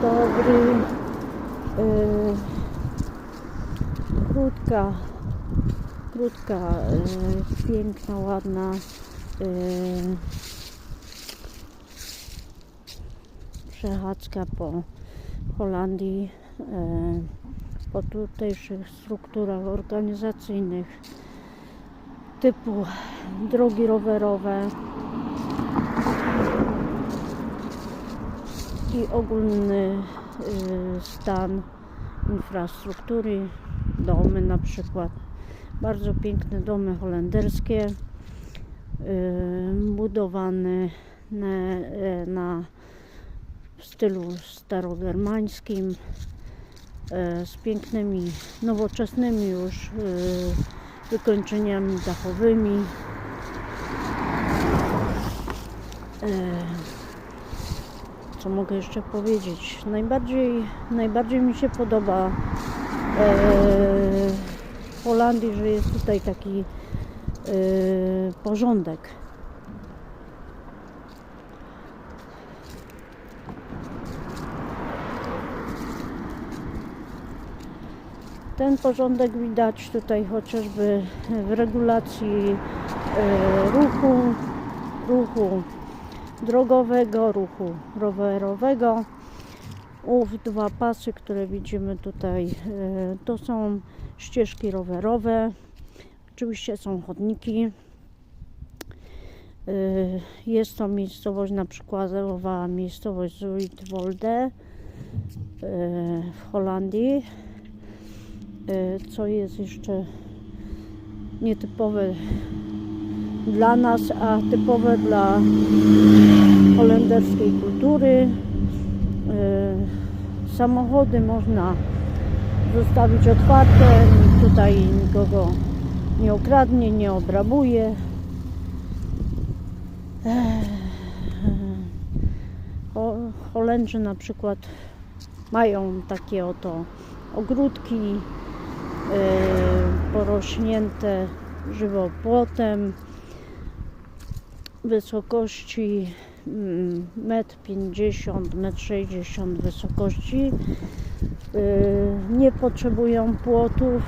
dobry. Yy, krótka, krótka, yy, piękna, ładna. Yy, przechadzka po Holandii, yy, po tutejszych strukturach organizacyjnych typu drogi rowerowe i ogólny y, stan infrastruktury, domy na przykład. Bardzo piękne domy holenderskie, y, budowane na, e, na w stylu starogermańskim, z pięknymi, nowoczesnymi już y, wykończeniami dachowymi. Co mogę jeszcze powiedzieć? Najbardziej, najbardziej mi się podoba e, w Holandii, że jest tutaj taki e, porządek. Ten porządek widać tutaj chociażby w regulacji e, ruchu, ruchu drogowego, ruchu rowerowego. Ów dwa pasy, które widzimy tutaj, e, to są ścieżki rowerowe. Oczywiście są chodniki. E, Jest to miejscowość, na przykładowa miejscowość Zuidwolde e, w Holandii. Co jest jeszcze nietypowe dla nas, a typowe dla holenderskiej kultury. E, Samochody można zostawić otwarte, tutaj nikogo nie okradnie, nie obrabuje. Holendrzy na przykład mają takie oto ogródki e, porośnięte żywopłotem wysokości mm, 1,50 m, 1,60 m wysokości. Y, Nie potrzebują płotów,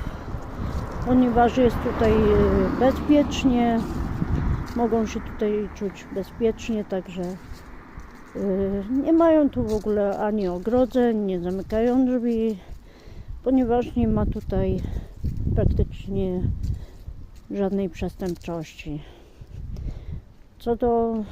ponieważ jest tutaj y, bezpiecznie. Mogą się tutaj czuć bezpiecznie, także y, nie mają tu w ogóle ani ogrodzeń, nie zamykają drzwi, ponieważ nie ma tutaj praktycznie żadnej przestępczości. Co do